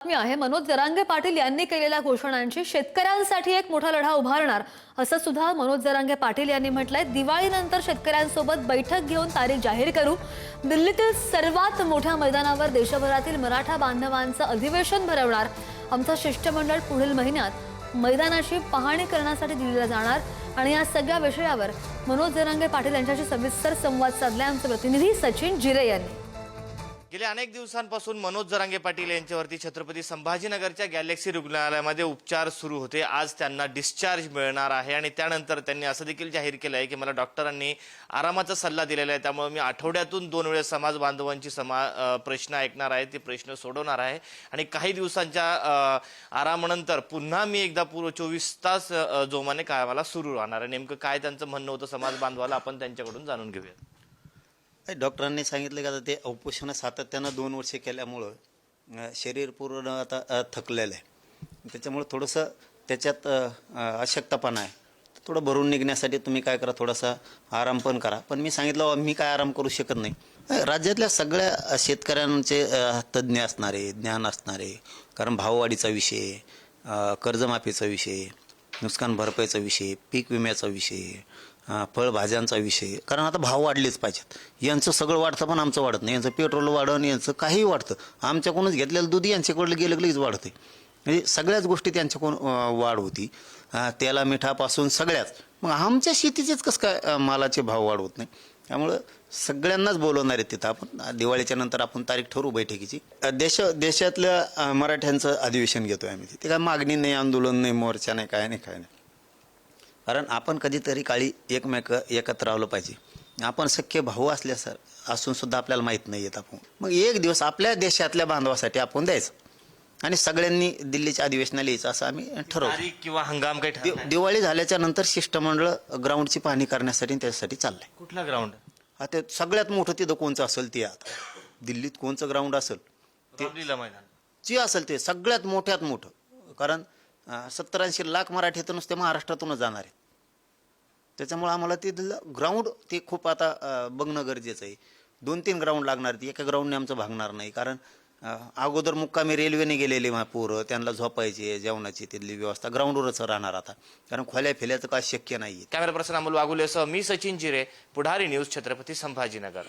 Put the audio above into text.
बातमी आहे मनोज जरांगे पाटील यांनी केलेल्या घोषणांची शेतकऱ्यांसाठी एक मोठा लढा उभारणार असं सुद्धा मनोज जरांगे पाटील यांनी म्हटलंय. दिवाळीनंतर शेतकऱ्यांसोबत बैठक घेऊन तारीख जाहीर करू. दिल्लीतील सर्वात मोठ्या मैदानावर देशभरातील मराठा बांधवांचं अधिवेशन भरवणार. आमचं शिष्टमंडळ पुढील महिन्यात मैदानाची पाहणी करण्यासाठी दिल्लीला जाणार. आणि या सगळ्या विषयावर मनोज जरांगे पाटील यांच्याशी सविस्तर संवाद साधलाय आमचे प्रतिनिधी सचिन जिरे यांनी. गेल्या अनेक दिवसांपासून मनोज जरांगे पाटील यांच्यावरती छत्रपती संभाजीनगरच्या गॅलेक्सी रुग्णालयामध्ये उपचार सुरू होते. आज त्यांना डिस्चार्ज मिळणार आहे आणि त्यानंतर त्यांनी असं देखील जाहीर केलं आहे की मला डॉक्टरांनी आरामाचा सल्ला दिलेला आहे. त्यामुळे मी आठवड्यातून दोन वेळेस समाज बांधवांची समा प्रश्न ऐकणार आहे ते प्रश्न सोडवणार आहे. आणि काही दिवसांच्या आरामानंतर पुन्हा मी एकदा पूर्व चोवीस तास जोमाने कामाला सुरू राहणार आहे. नेमकं काय त्यांचं म्हणणं होतं समाज बांधवाला आपण त्यांच्याकडून जाणून घेऊया डॉक्टरांनी सांगितलं की आता ते उपोषण सातत्यानं दोन वर्षे केल्यामुळं शरीर पूर्ण आता थकलेलं आहे. त्याच्यामुळं थोडंसं त्याच्यात अशक्तपणा आहे. थोडं भरून निघण्यासाठी तुम्ही काय करा थोडासा आराम पण करा. पण मी सांगितलं मी काय आराम करू शकत नाही. राज्यातल्या सगळ्या शेतकऱ्यांचे तज्ज्ञ असणारे ज्ञान असणारे कारण भाववाढीचा विषय कर्जमाफीचा विषय नुकसान भरपाईचा विषय पीक विम्याचा विषय फळभाज्यांचा विषय. कारण आता भाव वाढलेच पाहिजेत. यांचं सगळं वाढतं पण आमचं वाढत नाही. यांचं पेट्रोल वाढन यांचं काहीही वाढतं. आमच्याकडूनच घेतलेलं दूध यांच्याकडलं गेलं की लगेच वाढते. म्हणजे सगळ्याच गोष्टी त्यांच्याकडून वाढ होती. त्याला तेला मिठापासून सगळ्याच. मग आमच्या शेतीचेच कसं काय मालाचे भाव वाढ होत नाही? त्यामुळं सगळ्यांनाच बोलवणार आहे तिथं आपण. दिवाळीच्या नंतर आपण तारीख ठरवू बैठकीची. देश देशातल्या मराठ्यांचं अधिवेशन घेतोय आम्ही. ते काय मागणी नाही आंदोलन नाही मोर्चा नाही काय नाही काय नाही. कारण आपण कधीतरी काळी एकमेक एकत्र राहिलं पाहिजे. आपण सख्य भाऊ असल्यासर असून सुद्धा आपल्याला माहीत नाही येत आपण. मग एक दिवस आपल्या देशातल्या बांधवासाठी आपण द्यायचं. आणि सगळ्यांनी दिल्लीच्या अधिवेशनाला यायचं असं आम्ही ठरवलं तारीख किंवा हंगाम काही? दिवाळी झाल्याच्यानंतर शिष्टमंडळ ग्राउंडची पाहणी करण्यासाठी आणि त्याच्यासाठी चाललंय. कुठला ग्राउंड आता सगळ्यात मोठं तिथं कोणचं असेल ते आता? दिल्लीत कोणचं ग्राउंड असेल? रामलीला मैदान. जे असेल ते सगळ्यात मोठ्यात मोठं. कारण सत्तर ऐंशी लाख मराठी तर नुसते महाराष्ट्रातूनच जाणार आहेत. त्याच्यामुळे आम्हाला ते ग्राउंड ते खूप आता बघणं गरजेचं आहे. दोन तीन ग्राउंड लागणार आहेत. एका ग्राउंडने आमचं भागणार नाही. कारण अगोदर मुक्कामी रेल्वेने गेलेले मा- पोरं त्यांना झोपायचे जेवणाची तिथली व्यवस्था ग्राउंडवरच राहणार आता. कारण खोल्या फेल्याचं काय शक्य नाही कॅमेरा पर्सन अमोल वागुलेसह मी सचिन जिरे पुढारी न्यूज छत्रपती संभाजीनगर.